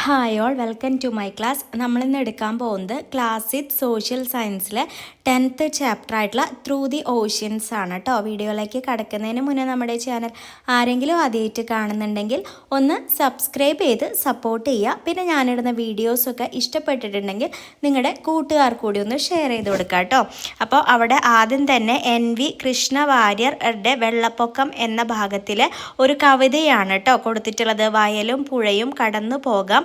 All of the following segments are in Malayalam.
Hi all welcome to my class നമ്മളിന്ന് എടുക്കാൻ പോകുന്നത് ക്ലാസ് ഇറ്റ് സോഷ്യൽ സയൻസിലെ ടെൻത്ത് ചാപ്റ്റർ ആയിട്ടുള്ള ത്രൂ ദി ഓഷ്യൻസ് ആണ് കേട്ടോ വീഡിയോയിലേക്ക് കടക്കുന്നതിന് മുന്നേ നമ്മുടെ ചാനൽ ആരെങ്കിലും ആദ്യമായിട്ട് കാണുന്നുണ്ടെങ്കിൽ ഒന്ന് സബ്സ്ക്രൈബ് ചെയ്ത് സപ്പോർട്ട് ചെയ്യുക. പിന്നെ ഞാനിടുന്ന വീഡിയോസൊക്കെ ഇഷ്ടപ്പെട്ടിട്ടുണ്ടെങ്കിൽ നിങ്ങളുടെ കൂട്ടുകാർ കൂടി ഒന്ന് ഷെയർ ചെയ്ത് കൊടുക്കുക കേട്ടോ അപ്പോൾ അവിടെ ആദ്യം തന്നെ എൻ വി കൃഷ്ണ വാര്യറുടെ വെള്ളപ്പൊക്കം എന്ന ഭാഗത്തിലെ ഒരു കവിതയാണ് കേട്ടോ കൊടുത്തിട്ടുള്ളത്. വയലും പുഴയും കടന്നു പോകാം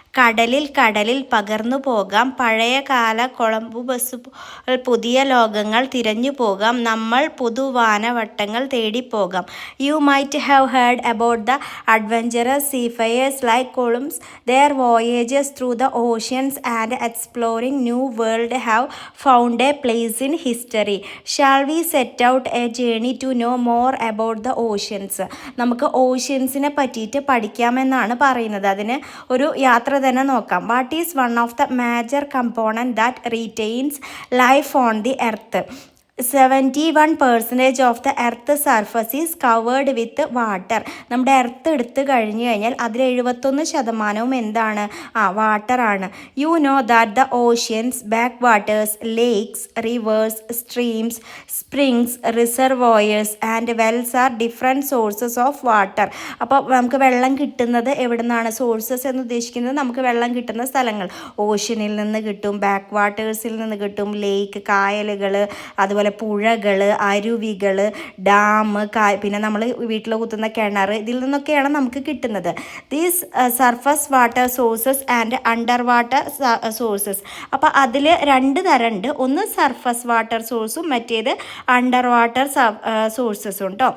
കടലിൽ കടലിൽ പകർന്നു പോകാം. പഴയ കാല കൊളംബു ബസ് പുതിയ ലോകങ്ങൾ തിരഞ്ഞു പോകാം. നമ്മൾ പുതുവാനവട്ടങ്ങൾ തേടിപ്പോകാം. You might have heard about the adventurous seafarers like Columbus their voyages through the oceans and exploring new world have found a place in history shall we set out a journey to know more about the oceans നമുക്ക് ഓഷ്യൻസിനെ പറ്റിയിട്ട് പഠിക്കാമെന്നാണ് പറയുന്നത്. അതിന് ഒരു യാത്ര തന്നെ നോക്കാം. What is one of the major component that retains life on the earth seventy one percentage of the earth surface is covered with water നമ്മുടെ എർത്ത് എടുത്ത് കഴിഞ്ഞു കഴിഞ്ഞാൽ അതിൽ എഴുപത്തൊന്ന് ശതമാനവും എന്താണ്? ആ വാട്ടറാണ് you know that the oceans back waters lakes rivers streams springs reservoirs and wells are different sources of water അപ്പോൾ നമുക്ക് വെള്ളം കിട്ടുന്നത് എവിടെ നിന്നാണ് സോഴ്സസ് എന്ന് ഉദ്ദേശിക്കുന്നത് നമുക്ക് വെള്ളം കിട്ടുന്ന സ്ഥലങ്ങൾ. ഓഷ്യനിൽ നിന്ന് കിട്ടും ബാക്ക് വാട്ടേഴ്സിൽ നിന്ന് കിട്ടും ലേക്ക് കായലുകൾ അതുപോലെ പുഴകൾ അരുവികൾ ഡാം പിന്നെ നമ്മൾ വീട്ടിൽ കുത്തുന്ന കിണർ ഇതിൽ നിന്നൊക്കെയാണ് നമുക്ക് കിട്ടുന്നത്. These surface water sources and under water sources അപ്പോൾ അതിൽ രണ്ട് തരമുണ്ട്. ഒന്ന് സർഫസ് വാട്ടർ സോഴ്സും മറ്റേത് അണ്ടർ വാട്ടർ സോഴ്സസും കേട്ടോ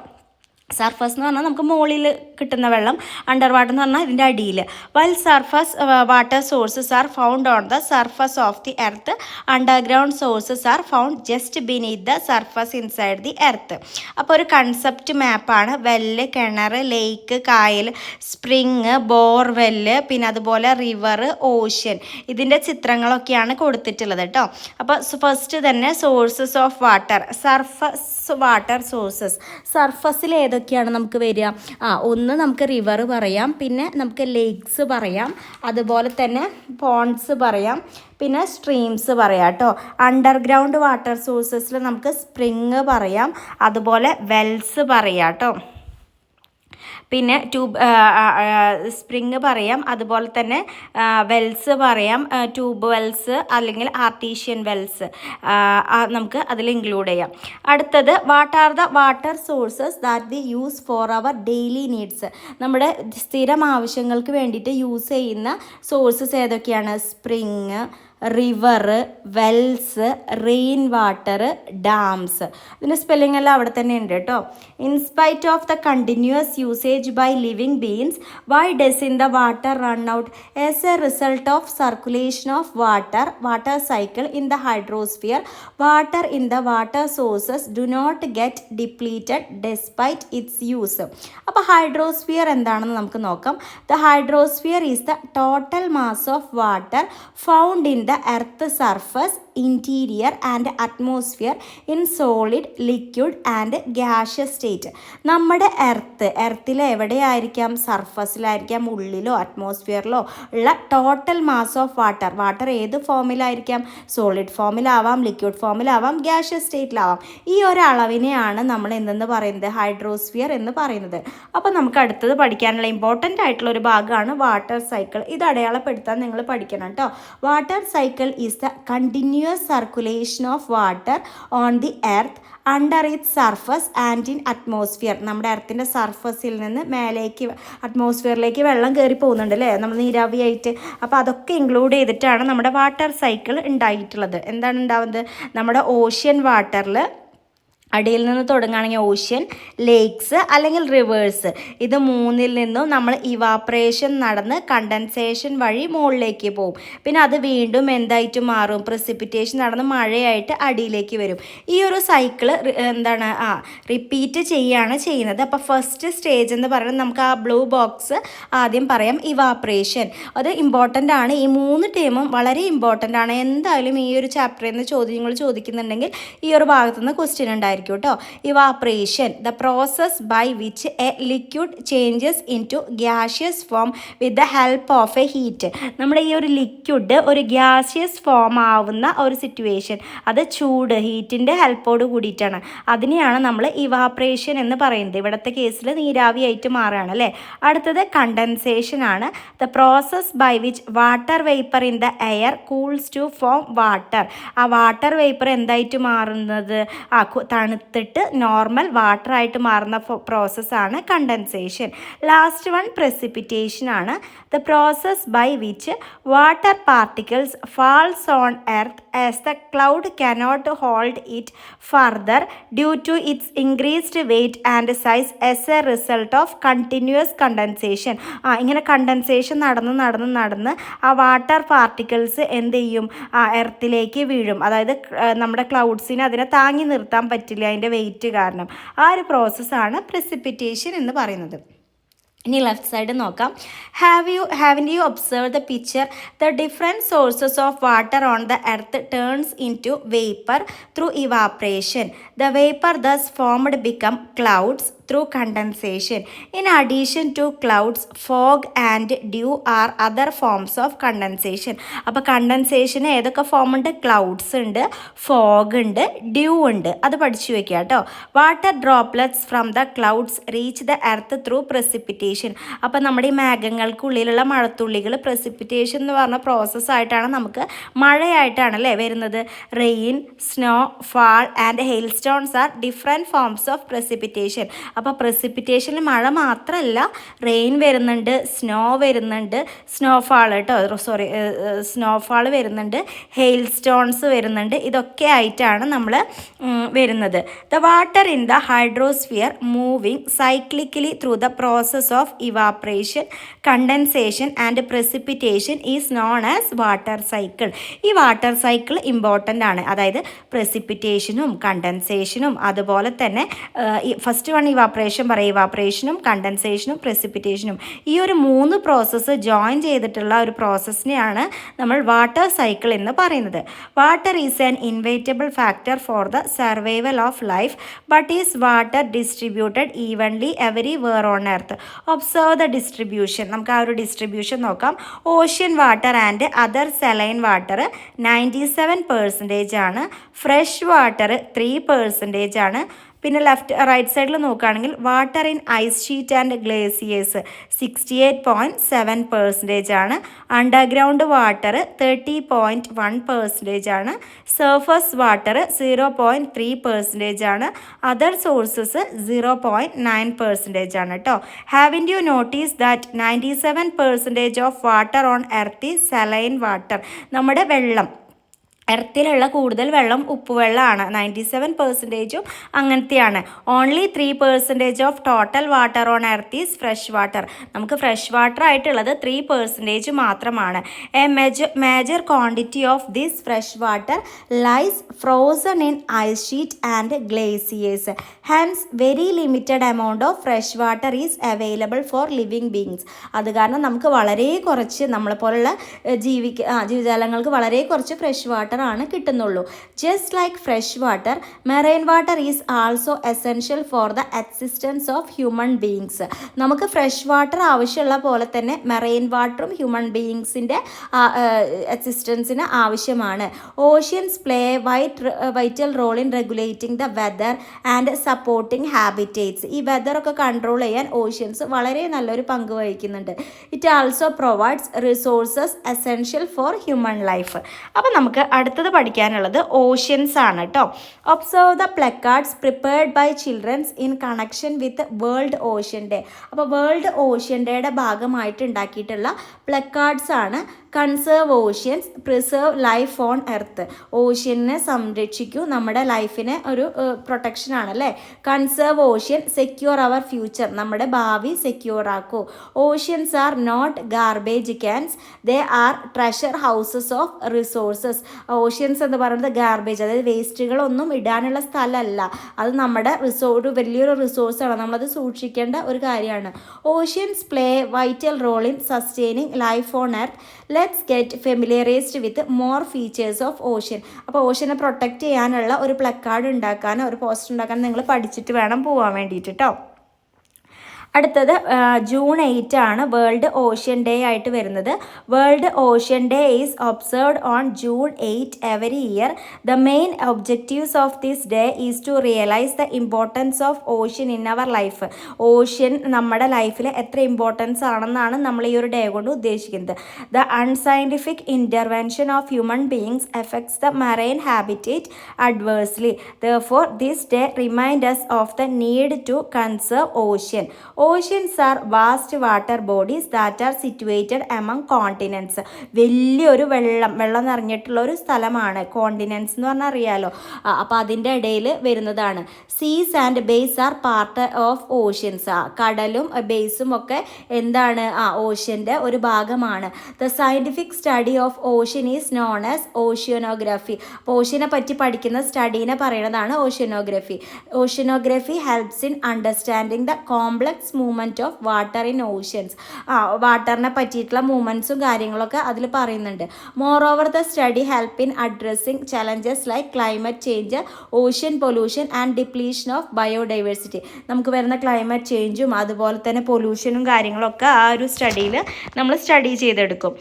സർഫസ് എന്ന് പറഞ്ഞാൽ നമുക്ക് മുകളിൽ കിട്ടുന്ന വെള്ളം അണ്ടർ വാട്ടർ എന്ന് പറഞ്ഞാൽ ഇതിന്റെ അടിയിൽ well surface water sources are found on the surface of the earth underground sources are found just beneath the surface inside the earth അപ്പോൾ ഒരു കൺസെപ്റ്റ് മാപ്പാണ് വെല്ല് കിണർ ലേക്ക് കായൽ സ്പ്രിങ് ബോർവെല്ല് പിന്നെ അതുപോലെ റിവർ ഓഷ്യൻ ഇതിന്റെ ചിത്രങ്ങളൊക്കെയാണ് കൊടുത്തിട്ടുള്ളത് കേട്ടോ. അപ്പോൾ ഫസ്റ്റ് തന്നെ sources of water surface water sources സർഫസിൽ ഏതൊക്കെയാണ് നമുക്ക് വരിക? ആ ഒന്ന് നമുക്ക് റിവർ പറയാം പിന്നെ നമുക്ക് ലേക്സ് പറയാം അതുപോലെ തന്നെ പോൺസ് പറയാം പിന്നെ സ്ട്രീംസ് പറയാം കേട്ടോ. അണ്ടർഗ്രൗണ്ട് വാട്ടർ സോഴ്സസിൽ നമുക്ക് സ്പ്രിങ് പറയാം അതുപോലെ വെൽസ് പറയാം കേട്ടോ. പിന്നെ ട്യൂബ് സ്പ്രിങ് പറയാം. അതുപോലെ തന്നെ വെൽസ് പറയാം. ട്യൂബ് വെൽസ് അല്ലെങ്കിൽ ആർട്ടീഷ്യൻ വെൽസ് നമുക്ക് അതിൽ ഇൻക്ലൂഡ് ചെയ്യാം. അടുത്തത് what are the water sources that we use for our daily needs നമ്മുടെ സ്ഥിരം ആവശ്യങ്ങൾക്ക് വേണ്ടിയിട്ട് യൂസ് ചെയ്യുന്ന സോഴ്സസ് ഏതൊക്കെയാണ്? Spring river wells rain water dams ഇതിന്റെ സ്പെല്ലിംഗ് എല്ലാം അവിടെ തന്നെ ഉണ്ട് കേട്ടോ. In spite of the continuous usage by living beings why does in the water run out as a result of circulation of water water cycle in the hydrosphere water in the water sources do not get depleted despite its use അപ്പോൾ ഹൈഡ്രോസ്ഫിയർ എന്താണെന്ന് നമുക്ക് നോക്കാം. The hydrosphere is the total mass of water found in the earth surface interior and atmosphere in solid liquid and gaseous state നമ്മുടെ എർത്ത് എർത്തിൽ എവിടെയായിരിക്കാം? സർഫസിലായിരിക്കാം ഉള്ളിലോ അറ്റ്മോസ്ഫിയറിലോ ഉള്ള total mass of water water ഏത് ഫോമിലായിരിക്കാം സോളിഡ് ഫോമിലാവാം ലിക്വിഡ് ഫോമിലാവാം ഗ്യാഷ്യസ് സ്റ്റേറ്റിലാവാം ഈ ഒരു അളവിനെയാണ് നമ്മൾ എന്തെന്ന് പറയുന്നത്? ഹൈഡ്രോസ്ഫിയർ എന്ന് പറയുന്നത്. അപ്പോൾ നമുക്ക് അടുത്തത് പഠിക്കാനുള്ള ഇമ്പോർട്ടന്റ് ആയിട്ടുള്ള ഒരു ഭാഗമാണ് വാട്ടർ സൈക്കിൾ ഇത് അടയാളപ്പെടുത്താൻ നിങ്ങൾ പഠിക്കണം കേട്ടോ water cycle is the continuous circulation of water on the earth under it surface and in atmosphere നമ്മുടെ എർത്തിന്റെ സർഫസിൽ നിന്ന് മേലേക്ക് അറ്റ്മോസ്ഫിയറിലേക്ക് വെള്ളം കയറി പോകുന്നുണ്ട് അല്ലേ? നമ്മൾ നീരാവിയായിട്ട്. അപ്പോൾ അതൊക്കെ ഇൻക്ലൂഡ് ചെയ്തിട്ടാണ് നമ്മുടെ വാട്ടർ സൈക്കിൾ ഉണ്ടായിട്ടുള്ളത്. എന്താണ് ഉണ്ടാവുന്നത്? നമ്മുടെ ഓഷ്യൻ വാട്ടറിൽ അടിയിൽ നിന്ന് തുടങ്ങുകയാണെങ്കിൽ ഓഷ്യൻ ലേക്സ് അല്ലെങ്കിൽ റിവേഴ്സ്. ഇത് മൂന്നിൽ നിന്നും നമ്മൾ ഇവാപ്രേഷൻ നടന്ന് കണ്ടൻസേഷൻ വഴി മുകളിലേക്ക് പോകും. പിന്നെ അത് വീണ്ടും എന്തായിട്ട് മാറും? പ്രസിപ്പിറ്റേഷൻ നടന്ന് മഴയായിട്ട് അടിയിലേക്ക് വരും. ഈ ഒരു സൈക്കിൾ എന്താണ് ആ റിപ്പീറ്റ് ചെയ്യുകയാണ് ചെയ്യുന്നത്. അപ്പോൾ ഫസ്റ്റ് സ്റ്റേജ് എന്ന് പറയുന്നത് നമുക്ക് ആ ബ്ലൂ ബോക്സ് ആദ്യം പറയാം ഇവാപ്രേഷൻ അത് ഇമ്പോർട്ടന്റ് ആണ്. ഈ മൂന്ന് ടീമും വളരെ ഇമ്പോർട്ടന്റ് ആണ്. എന്തായാലും ഈ ഒരു ചാപ്റ്ററിൽ നിന്ന് ചോദ്യങ്ങൾ ചോദിക്കുന്നുണ്ടെങ്കിൽ ഈ ഒരു ഭാഗത്തുനിന്ന് ക്വസ്റ്റ്യൻ ഉണ്ടായിരിക്കും. ആയിരിക്കും കേട്ടോ evaporation the process by which a liquid changes into gaseous form with the help of a heat നമ്മുടെ ഈ ഒരു ലിക്വിഡ് ഒരു ഗ്യാഷ്യസ് ഫോം ആവുന്ന ഒരു സിറ്റുവേഷൻ അത് ചൂട് ഹീറ്റിന്റെ ഹെൽപ്പോട് കൂടിയിട്ടാണ്. അതിനെയാണ് നമ്മൾ ഇവാപ്രേഷൻ എന്ന് പറയുന്നത്. ഇവിടുത്തെ കേസിൽ നീരാവിയായിട്ട് മാറുകയാണ് അല്ലേ? അടുത്തത് കണ്ടൻസേഷൻ ആണ്. The process by which water vapour in the air cools to form water ആ വാട്ടർ വേപ്പർ എന്തായിട്ട് മാറുന്നത്? ആ കു- തണുത്തിട്ട് നോർമൽ വാട്ടർ ആയിട്ട് മാറുന്ന പ്രോസസ്സാണ് കണ്ടൻസേഷൻ ലാസ്റ്റ് വൺ പ്രസിപ്പിറ്റേഷൻ ആണ്. The process by which water particles falls on earth as the cloud cannot hold it further due to its increased weight and size as a result of continuous condensation ആ ഇങ്ങനെ കണ്ടൻസേഷൻ നടന്ന് നടന്ന് നടന്ന് ആ വാട്ടർ പാർട്ടിക്കിൾസ് എന്ത് ചെയ്യും? ആ എർത്തിലേക്ക് വീഴും. അതായത് നമ്മുടെ ക്ലൗഡ്സിന് അതിനെ താങ്ങി നിർത്താൻ പറ്റില്ല അതിന്റെ വെയിറ്റ് കാരണം. ആ ഒരു പ്രോസസ്സാണ് precipitation എന്ന് പറയുന്നത്. ഇനി ലെഫ്റ്റ് സൈഡ് നോക്കാം. Have you haven't you observe the picture the different sources of water on the earth turns into vapour through evaporation the vapour thus formed become clouds through condensation in addition to clouds fog and dew are other forms of condensation അപ്പോൾ കണ്ടൻസേഷന് ഏതൊക്കെ ഫോം ഉണ്ട്? ക്ലൗഡ്സ് ഉണ്ട് ഫോഗ് ഉണ്ട് ഡ്യൂ ഉണ്ട്. അത് പഠിച്ചു വെക്കുക കേട്ടോ. Water droplets from the clouds reach the earth through precipitation അപ്പോൾ നമ്മുടെ ഈ മേഘങ്ങൾക്കുള്ളിലുള്ള മഴത്തുള്ളികൾ പ്രസിപ്പിറ്റേഷൻ എന്ന് പറഞ്ഞ പ്രോസസ്സായിട്ടാണ് നമുക്ക് മഴയായിട്ടാണ് അല്ലേ വരുന്നത്. Rain snowfall and hailstones are different forms of precipitation അപ്പോൾ പ്രസിപ്പിറ്റേഷനിൽ മഴ മാത്രമല്ല റെയിൻ വരുന്നുണ്ട് സ്നോ വരുന്നുണ്ട് സ്നോഫാൾ കേട്ടോ സോറി സ്നോഫാൾ വരുന്നുണ്ട് ഹെയിൽ സ്റ്റോൺസ് വരുന്നുണ്ട് ഇതൊക്കെ ആയിട്ടാണ് നമ്മൾ വരുന്നത്. The water in the hydrosphere moving cyclically through the process of evaporation condensation and precipitation is known as water cycle ഈ വാട്ടർ സൈക്കിൾ ഇമ്പോർട്ടന്റ് ആണ്. അതായത് പ്രസിപ്പിറ്റേഷനും കണ്ടൻസേഷനും അതുപോലെ തന്നെ ഫസ്റ്റ് വൺ ഇവാപ്രേഷൻ പറയും ഇവാപ്രേഷനും കണ്ടൻസേഷനും പ്രസിപ്പിറ്റേഷനും ഈ ഒരു മൂന്ന് പ്രോസസ്സ് ജോയിൻ ചെയ്തിട്ടുള്ള ഒരു പ്രോസസ്സിനെയാണ് നമ്മൾ വാട്ടർ സൈക്കിൾ എന്ന് പറയുന്നത്. Water is an inevitable factor for the survival of life but is water distributed evenly everywhere on earth observe the distribution നമുക്ക് ആ ഒരു ഡിസ്ട്രിബ്യൂഷൻ നോക്കാം. Ocean water and other saline water ninety seven percentage ആണ്. ഫ്രഷ് വാട്ടർ ത്രീ പെർസെന്റേജ് ആണ്. പിന്നെ ലെഫ്റ്റ് റൈറ്റ് സൈഡിൽ നോക്കുകയാണെങ്കിൽ water in ice sheet and glaciers sixty eight point seven percentage ആണ്. Underground water thirty point one percentage ആണ്. Surface water zero point three percentage ആണ്. Other sources zero point nine percentage ആണ് കേട്ടോ haven't you notice that ninety seven percentage of water on earth saline water നമ്മുടെ വെള്ളം എർത്തിലുള്ള കൂടുതൽ വെള്ളം ഉപ്പുവെള്ളമാണ്. നയന്റി സെവൻ പെർസെന്റേജും അങ്ങനത്തെയാണ്. Only three percentage of total water on earth is fresh water നമുക്ക് ഫ്രഷ് വാട്ടർ ആയിട്ടുള്ളത് ത്രീ പെർസെന്റേജ് മാത്രമാണ്. A major major quantity of this fresh water lies frozen in ice sheet and glaciers hence very limited amount of fresh water is available for living beings അത് കാരണം നമുക്ക് വളരെ കുറച്ച് നമ്മളെപ്പോലുള്ള ജീവിക്ക ജീവജാലങ്ങൾക്ക് വളരെ കുറച്ച് ഫ്രഷ് വാട്ടർ ആണ് കിട്ടുന്നുള്ളൂ. Just like fresh water marine water is also essential for the existence of human beings നമുക്ക് ഫ്രഷ് വാട്ടർ ആവശ്യമുള്ള പോലെ തന്നെ മെറൈൻ വാട്ടറും ഹ്യൂമൻ ബീങ്സിന്റെ എക്സിസ്റ്റൻസിന് ആവശ്യമാണ്. Oceans play white vital role in regulating the weather and supporting habitats ഈ വെതറൊക്കെ കൺട്രോൾ ചെയ്യാൻ ഓഷ്യൻസ് വളരെ നല്ലൊരു പങ്ക് വഹിക്കുന്നുണ്ട്. It also provides resources essential for human life അപ്പോൾ നമുക്ക് അടുത്തത് പഠിക്കാനുള്ളത് ഓഷ്യൻസ് ആണ് കേട്ടോ observe the placards prepared by childrens in connection with world ocean day അപ്പോൾ വേൾഡ് ഓഷ്യൻ ഡേയുടെ ഭാഗമായിട്ട് ഉണ്ടാക്കിയിട്ടുള്ള പ്ലക്കാർഡ്സ് ആണ് conserve oceans preserve life on earth ഓഷ്യനെ സംരക്ഷിക്കൂ. നമ്മുടെ ലൈഫിന് ഒരു പ്രൊട്ടക്ഷൻ ആണല്ലേ? Conserve ocean secure our future നമ്മുടെ ഭാവി secure ആക്കൂ. Oceans are not garbage cans they are treasure houses of resources oceans എന്ന് പറയുന്നത് ഗാർബേജ് അതായത് വേസ്റ്റുകളൊന്നും ഇടാനുള്ള സ്ഥലമല്ല. അത് നമ്മുടെ റിസോ ഒരു വലിയൊരു റിസോഴ്സാണ് നമ്മളത് സൂക്ഷിക്കേണ്ട ഒരു കാര്യമാണ്. Oceans play vital role in sustaining life on earth let's get familiarised with more features of ocean അപ്പോൾ ഓഷ്യനെ പ്രൊട്ടക്റ്റ് ചെയ്യാനുള്ള ഒരു പ്ലക്കാർഡ് ഉണ്ടാക്കാനോ ഒരു പോസ്റ്റർ ഉണ്ടാക്കാനോ നിങ്ങൾ പഠിച്ചിട്ട് വേണം പോകാൻ വേണ്ടിയിട്ട് കേട്ടോ അടുത്തത് ജൂൺ എയ്റ്റ് ആണ് വേൾഡ് ഓഷ്യൻ ഡേ ആയിട്ട് വരുന്നത്. World ocean day is observed on June eight every year the main objectives of this day is to realise the importance of ocean in our life ocean നമ്മുടെ ലൈഫിൽ എത്ര ഇമ്പോർട്ടൻസ് ആണെന്നാണ് നമ്മൾ ഈ ഒരു ഡേ കൊണ്ട് ഉദ്ദേശിക്കുന്നത്. The unscientific intervention of human beings effects the marine habitat adversely the for this day remind us of the need to conserve ocean oceans are vast water bodies that are situated among continents. വലിയൊരു വെള്ളം വെള്ളം നിറഞ്ഞിട്ടുള്ള ഒരു സ്ഥലമാണ് കോണ്ടിനൻസ് എന്ന് പറഞ്ഞാൽ അറിയാലോ. അപ്പോൾ അതിന്റെ ഇടയിൽ വരുന്നതാണ്. Seas and bays are part of oceans ആ കടലും ബേസും ഒക്കെ എന്താണ്? ആ ഓഷ്യന്റെ ഒരു ഭാഗമാണ്. The scientific study of ocean is known as oceanography. അപ്പോൾ ഓഷ്യനെ പറ്റി പഠിക്കുന്ന സ്റ്റഡീനെ പറയുന്നതാണ് oceanography. Oceanography helps in understanding the complex movement of water in oceans ആ വാട്ടറിനെ പറ്റിയിട്ടുള്ള മൂവ്മെന്റ്സും കാര്യങ്ങളൊക്കെ അതിൽ പറയുന്നുണ്ട്. Moreover the study help in addressing challenges like climate change ocean pollution and depletion of biodiversity നമുക്ക് വരുന്ന ക്ലൈമറ്റ് ചേഞ്ചും അതുപോലെ തന്നെ പൊല്യൂഷനും കാര്യങ്ങളൊക്കെ ആ ഒരു സ്റ്റഡിയിൽ നമ്മൾ സ്റ്റഡി ചെയ്തെടുക്കും.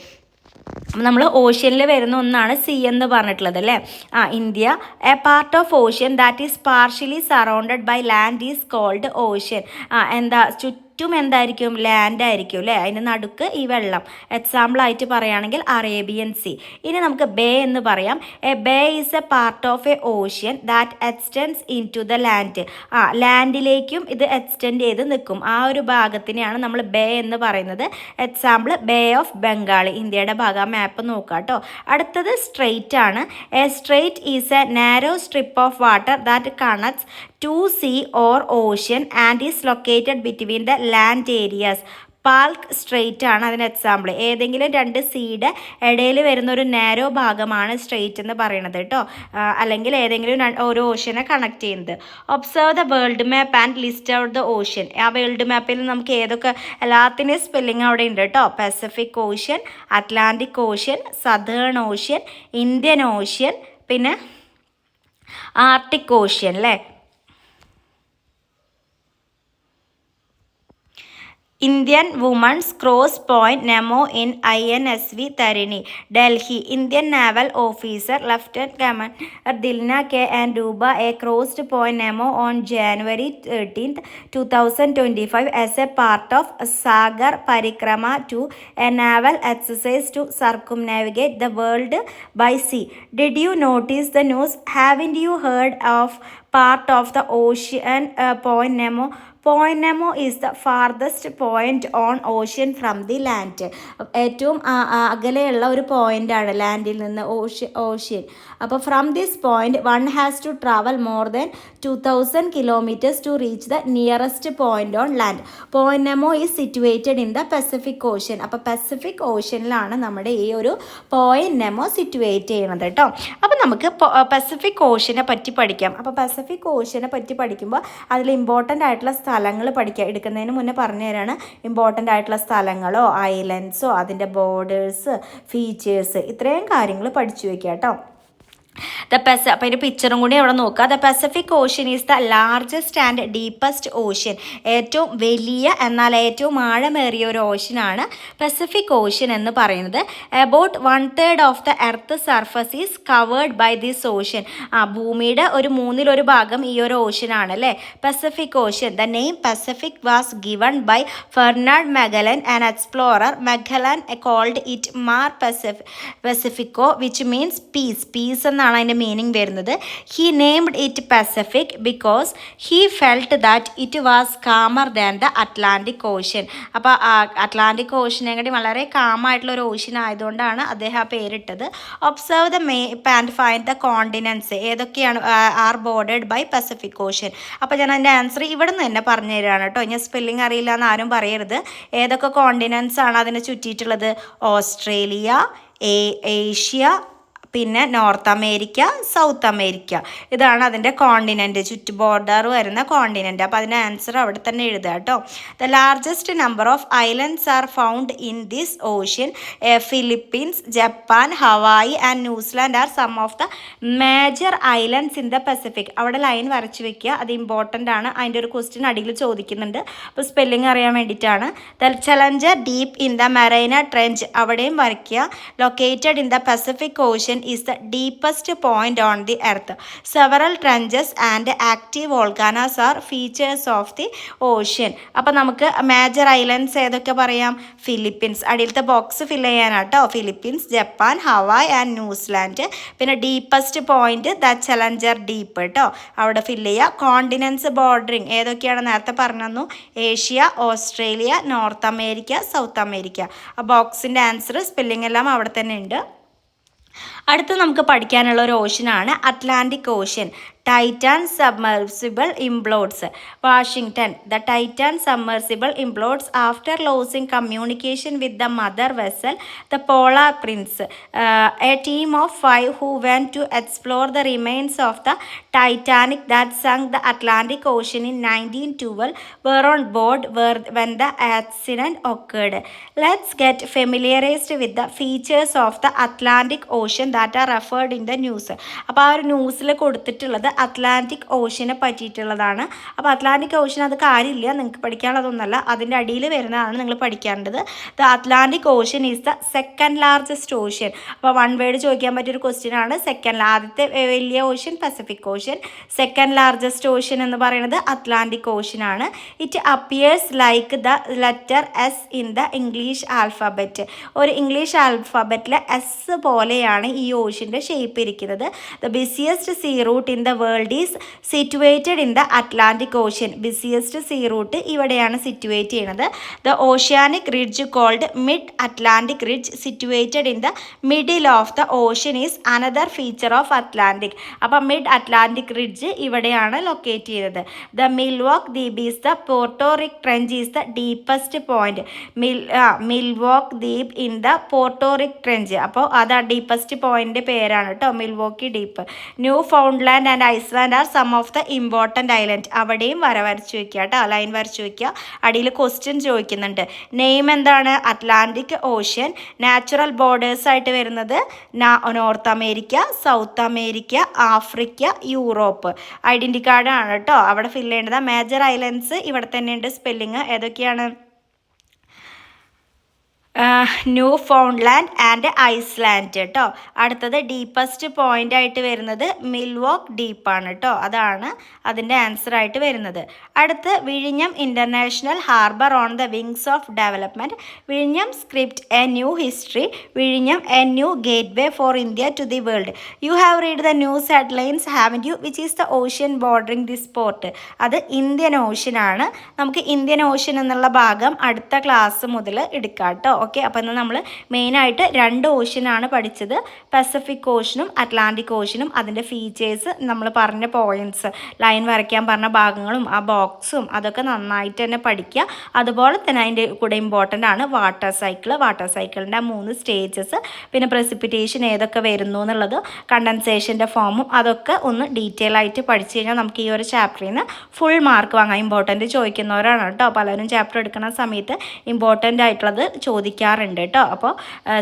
നമ്മൾ ഓഷ്യനിൽ വരുന്ന ഒന്നാണ് സി എന്ന് പറഞ്ഞിട്ടുള്ളത് അല്ലേ? ആ India a part of ocean that is partially surrounded by land is called ocean ആ എന്താ ചുറ്റും ചുറ്റും എന്തായിരിക്കും? ലാൻഡ് ആയിരിക്കും അല്ലേ? അതിന് നടുക്ക് ഈ വെള്ളം. എക്സാമ്പിൾ ആയിട്ട് പറയുകയാണെങ്കിൽ അറേബ്യൻ സി ഇനി നമുക്ക് ബേ എന്ന് പറയാം. A bay is a part of a ocean that extends into the land ആ ലാൻഡിലേക്കും ഇത് എക്സ്റ്റെൻഡ് ചെയ്ത് നിൽക്കും. ആ ഒരു ഭാഗത്തിനെയാണ് നമ്മൾ ബേ എന്ന് പറയുന്നത്. എക്സാമ്പിൾ ബേ ഓഫ് ബംഗാൾ ഇന്ത്യയുടെ ഭാഗം മാപ്പ് നോക്കാം കേട്ടോ അടുത്തത് സ്ട്രെയിറ്റ് ആണ്. A strait is a narrow strip of water that connects to sea or ocean and is located between the land areas. Palk strait ആണ് അതിന് എക്സാമ്പിൾ ഏതെങ്കിലും രണ്ട് സീഡ് ഇടയിൽ വരുന്ന ഒരു നാരോ ഭാഗമാണ് സ്ട്രെയിറ്റ് എന്ന് പറയുന്നത് കേട്ടോ. അല്ലെങ്കിൽ ഏതെങ്കിലും ഒരു ഓഷ്യനെ കണക്ട് ചെയ്യുന്നത്. Observe the world map and list out the ocean ആ വേൾഡ് മാപ്പിൽ നമുക്ക് ഏതൊക്കെ എല്ലാത്തിന്റെയും സ്പെല്ലിംഗ് അവിടെ ഉണ്ട് കേട്ടോ. Pacific Ocean Atlantic Ocean Southern Ocean Indian Ocean പിന്നെ ആർട്ടിക് ഓഷ്യൻ അല്ലേ Indian womens cross point Nemo in I N S V Tarini Delhi Indian naval officer lieutenant commander Dilna K and Roopa A crossed point Nemo on January thirteenth two thousand twenty five as a part of Sagar Parikrama to a naval exercise to circumnavigate the world by sea did you notice the news having you heard of part of the ocean point Nemo point Nemo is the farthest point on ocean from the land ഏറ്റവും അകലെയുള്ള ഒരു പോയിന്റാണ് ലാൻഡിൽ നിന്ന് ഓഷ്യ ഓഷ്യൻ അപ്പോൾ from this point one has to travel more than two thousand kilometres to reach the nearest point on land point Nemo is situated in the Pacific Ocean അപ്പോൾ പസഫിക് ഓഷ്യനിലാണ് നമ്മുടെ ഈ ഒരു പോയിന്റ് നെമോ സിറ്റുവേറ്റ് ചെയ്യുന്നത് കേട്ടോ അപ്പോൾ നമുക്ക് പസഫിക് ഓഷ്യനെ പറ്റി പഠിക്കാം. അപ്പോൾ പസഫിക് ഓഷ്യനെ പറ്റി പഠിക്കുമ്പോൾ അതിൽ ഇമ്പോർട്ടന്റ് ആയിട്ടുള്ള സ്ഥലങ്ങൾ പഠിക്കുക എടുക്കുന്നതിന് മുന്നേ പറഞ്ഞു തരാണ് ഇമ്പോർട്ടന്റ് ആയിട്ടുള്ള സ്ഥലങ്ങളോ ഐലൻഡ്സോ അതിന്റെ ബോർഡേഴ്സ് ഫീച്ചേഴ്സ് ഇത്രയും കാര്യങ്ങൾ പഠിച്ചു വയ്ക്കുക കേട്ടോ ദ പെസ അപ്പോൾ അതിന്റെ പിക്ചറും കൂടി അവിടെ നോക്കുക. The Pacific Ocean is the largest and deepest ocean ഏറ്റവും വലിയ എന്നാൽ ഏറ്റവും ആഴമേറിയ ഒരു ഓഷ്യനാണ് പെസഫിക് ഓഷ്യൻ എന്ന് പറയുന്നത്. About one third of the earth surface is covered by this ocean ആ ഭൂമിയുടെ ഒരു മൂന്നിലൊരു ഭാഗം ഈ ഒരു ഓഷ്യനാണ് അല്ലേ? Pacific Ocean the name Pacific was given by Ferdinand Magellan and explorer Magellan called it Mar പെസഫ് Pacifico which means peace peace എന്നാണ് അതിന്റെ മീനിങ് വരുന്നത്. He named it Pacific because he felt that it was calmer than the Atlantic Ocean അപ്പോൾ അറ്റ്ലാന്റിക് ഓഷ്യനെക്കാട്ടി വളരെ കാമായിട്ടുള്ള ഒരു ഓഷ്യൻ ആയതുകൊണ്ടാണ് അദ്ദേഹം ആ പേരിട്ടത്. Observe the map and find the continents ഏതൊക്കെയാണ് are bordered by Pacific Ocean അപ്പോൾ ഞാൻ അതിന്റെ ആൻസർ ഇവിടെ നിന്ന് തന്നെ പറഞ്ഞു തരികയാണ് കേട്ടോ. ഞാൻ സ്പെല്ലിംഗ് അറിയില്ല എന്ന് ആരും പറയരുത്. ഏതൊക്കെ കോണ്ടിനൻസ് ആണ് അതിനെ ചുറ്റിയിട്ടുള്ളത്? ഓസ്ട്രേലിയ ഏഷ്യ പിന്നെ നോർത്ത് അമേരിക്ക സൗത്ത് അമേരിക്ക. ഇതാണ് അതിന്റെ കോണ്ടിനെന്റ് ചുറ്റു ബോർഡർ വരുന്ന കോണ്ടിനെന്റ് അപ്പോൾ അതിന്റെ ആൻസർ അവിടെ തന്നെ എഴുതുക കേട്ടോ. The largest number of islands are found in this ocean Philippines Japan Hawaii and New Zealand are some of the major islands in the Pacific അവിടെ ലൈൻ വരച്ച് വെക്കുക. അത് ഇമ്പോർട്ടന്റ് ആണ്. അതിന്റെ ഒരു ക്വസ്റ്റ്യൻ അടിയിൽ ചോദിക്കുന്നുണ്ട്. അപ്പോൾ സ്പെല്ലിംഗ് അറിയാൻ വേണ്ടിയിട്ടാണ്. The Challenger Deep in the Mariana Trench അവിടെയും വരയ്ക്കുക. Located in the Pacific Ocean is the deepest point on the earth several trenches and active volcanoes are features of the ocean അപ്പോൾ നമുക്ക് മേജർ ഐലൻഡ്സ് ഏതൊക്കെ പറയാം? ഫിലിപ്പീൻസ് അടിയിലത്തെ box fill ചെയ്യാനാട്ടോ. Philippines Japan Hawaii and New Zealand പിന്നെ deepest point the Challenger Deep കേട്ടോ അവിടെ ഫിൽ ചെയ്യുക കോണ്ടിനൻസ് ബോർഡറിങ് ഏതൊക്കെയാണ് നേരത്തെ പറഞ്ഞു Asia Australia North America South America ആ ബോക്സിന്റെ ആൻസർ സ്പെല്ലിംഗ് എല്ലാം അവിടെ തന്നെ ഉണ്ട്. അടുത്ത് നമുക്ക് പഠിക്കാനുള്ള ഒരു ഓഷ്യനാണ് Atlantic Ocean Titan submersible implodes Washington the Titan submersible implodes after losing communication with the mother vessel the Polar Prince a team of five who went to explore the remains of the Titanic that sunk the Atlantic Ocean in nineteen twelve were on board were when the accident occurred let's get familiarised with the features of the Atlantic Ocean that are referred in the news അപ്പോൾ ആ ഒരു ന്യൂസിൽ കൊടുത്തിട്ടുള്ളത് അറ്റ്ലാന്റിക് ഓഷ്യനെ പറ്റിയിട്ടുള്ളതാണ്. അപ്പോൾ അറ്റ്ലാന്റിക് ഓഷ്യൻ അത് കാര്യമില്ല നിങ്ങൾക്ക് പഠിക്കാനുള്ളതൊന്നുമല്ല അതിന്റെ അടിയിൽ വരുന്നതാണ് നിങ്ങൾ പഠിക്കേണ്ടത് the Atlantic Ocean is the second largest ocean അപ്പോൾ വൺ വേർഡ് ചോദിക്കാൻ പറ്റിയൊരു ക്വസ്റ്റ്യൻ ആണ്. സെക്കൻഡ് ആദ്യത്തെ വലിയ ocean Pacific Ocean second largest ocean എന്ന് പറയുന്നത് അറ്റ്ലാന്റിക് ഓഷ്യൻ ആണ്. It appears like the letter S in the English alphabet ഒരു ഇംഗ്ലീഷ് ആൽഫബറ്റിലെ എസ് പോലെയാണ് ഈ ഓഷ്യന്റെ ഷേപ്പ് ഇരിക്കുന്നത്. The busiest sea route in the world is situated in the Atlantic Ocean busiest sea route ഇവിടെയാണ് സിറ്റുവേറ്റ് ചെയ്യുന്നത്. The oceanic ridge called mid Atlantic ridge situated in the middle of the ocean is another feature of Atlantic അപ്പം മിഡ് അറ്റ്ലാന്റിക് റിഡ്ജ് ഇവിടെയാണ് ലൊക്കേറ്റ് ചെയ്തത് ദ മിൽവോക്ക് ദ്വീപ് is the Puerto Rico trench is the deepest point mill Milwaukee ദ്വീപ് ഇൻ ദ പോർട്ടോറിക് ട്രെഞ്ച് അപ്പോൾ അത് ആ ഡീപ്പസ്റ്റ് പോയിന്റ് പേരാണ് കേട്ടോ Milwaukee Deep Newfoundland and Iceland are some of the important island അവിടെയും വര വരച്ച് വയ്ക്കുക കേട്ടോ ലൈൻ വരച്ച് വയ്ക്കുക അടിയിൽ ക്വസ്റ്റ്യൻ ചോദിക്കുന്നുണ്ട്. നെയിം എന്താണ്? അറ്റ്ലാന്റിക് ഓഷ്യൻ നാച്ചുറൽ ബോർഡേഴ്സ് ആയിട്ട് വരുന്നത് North America South America Africa Europe identity കാർഡാണ് കേട്ടോ. അവിടെ ഫില്ല് ചെയ്യേണ്ടത്. മേജർ ഐലൻഡ്സ് ഇവിടെ തന്നെയുണ്ട് സ്പെല്ലിങ് ഏതൊക്കെയാണ്? ന്യൂ ഫൗണ്ട്ലാൻഡ് ആൻഡ് ഐസ്ലാൻഡ് കേട്ടോ അടുത്തത് ഡീപ്പസ്റ്റ് പോയിന്റ് ആയിട്ട് വരുന്നത് മിൽവോക്ക് ഡീപ്പാണ് കേട്ടോ അതാണ് അതിന്റെ ആൻസർ ആയിട്ട് വരുന്നത്. അടുത്ത് വിഴിഞ്ഞം international harbour on the wings of development വിഴിഞ്ഞം സ്ക്രിപ്റ്റ് എ ന്യൂ ഹിസ്റ്ററി. വിഴിഞ്ഞം A new gate way for India to the world. You have read the new headlines have you? Which is the ocean bordering this port. അത് ഇന്ത്യൻ ഓഷ്യൻ ആണ് നമുക്ക് ഇന്ത്യൻ ഓഷ്യൻ എന്നുള്ള ഭാഗം അടുത്ത ക്ലാസ് മുതൽ എടുക്കാം കേട്ടോ ഓക്കെ അപ്പോൾ നമ്മൾ മെയിനായിട്ട് രണ്ട് ഓഷ്യനാണ് പഠിച്ചത്. പസഫിക് ഓഷനും അറ്റ്ലാന്റിക് ഓഷനും അതിന്റെ ഫീച്ചേഴ്സ് നമ്മൾ പറഞ്ഞ പോയിന്റ്സ് ലൈൻ വരയ്ക്കാൻ പറഞ്ഞ ഭാഗങ്ങളും ആ ബോക്സും അതൊക്കെ നന്നായിട്ട് തന്നെ പഠിക്കുക അതുപോലെ തന്നെ അതിന്റെ കൂടെ ഇമ്പോർട്ടന്റ് ആണ് വാട്ടർ സൈക്കിൾ വാട്ടർ സൈക്കിളിന്റെ ആ മൂന്ന് സ്റ്റേജസ് പിന്നെ പ്രസിപ്പിറ്റേഷൻ ഏതൊക്കെ വരുന്നു എന്നുള്ളത് കണ്ടൻസേഷന്റെ ഫോമും അതൊക്കെ ഒന്ന് ഡീറ്റെയിൽ ആയിട്ട് പഠിച്ചു കഴിഞ്ഞാൽ നമുക്ക് ഈ ഒരു ചാപ്റ്ററിൽ നിന്ന് ഫുൾ മാർക്ക് വാങ്ങാം. ഇമ്പോർട്ടന്റ് ചോദിക്കുന്നവരാണ് കേട്ടോ. പലരും ചാപ്റ്റർ എടുക്കുന്ന സമയത്ത് ഇമ്പോർട്ടന്റ് ആയിട്ടുള്ളത് ചോദിക്കാറുണ്ട് കേട്ടോ. അപ്പോൾ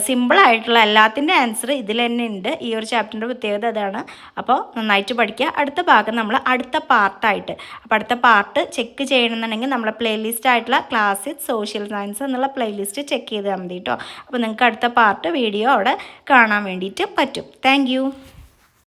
സിമ്പിളായിട്ടുള്ള എല്ലാത്തിന്റെ ആൻസർ ഇതിൽ തന്നെ ഉണ്ട്. ഈ ഒരു ചാപ്റ്ററിന്റെ പ്രത്യേകത അതാണ്. അപ്പോൾ നന്നായിട്ട് പഠിക്കുക. അടുത്ത ഭാഗം നമ്മൾ അടുത്ത പാർട്ടായിട്ട് അപ്പോൾ അടുത്ത പാർട്ട് ചെക്ക് ചെയ്യണമെന്നുണ്ടെങ്കിൽ നമ്മളെ പ്ലേലിസ്റ്റ് ആയിട്ടുള്ള ക്ലാസ് സോഷ്യൽ സയൻസ് എന്നുള്ള പ്ലേലിസ്റ്റ് ചെക്ക് ചെയ്താൽ മതി കേട്ടോ. അപ്പോൾ നിങ്ങൾക്ക് അടുത്ത പാർട്ട് വീഡിയോ അവിടെ കാണാൻ വേണ്ടിയിട്ട് പറ്റും. താങ്ക്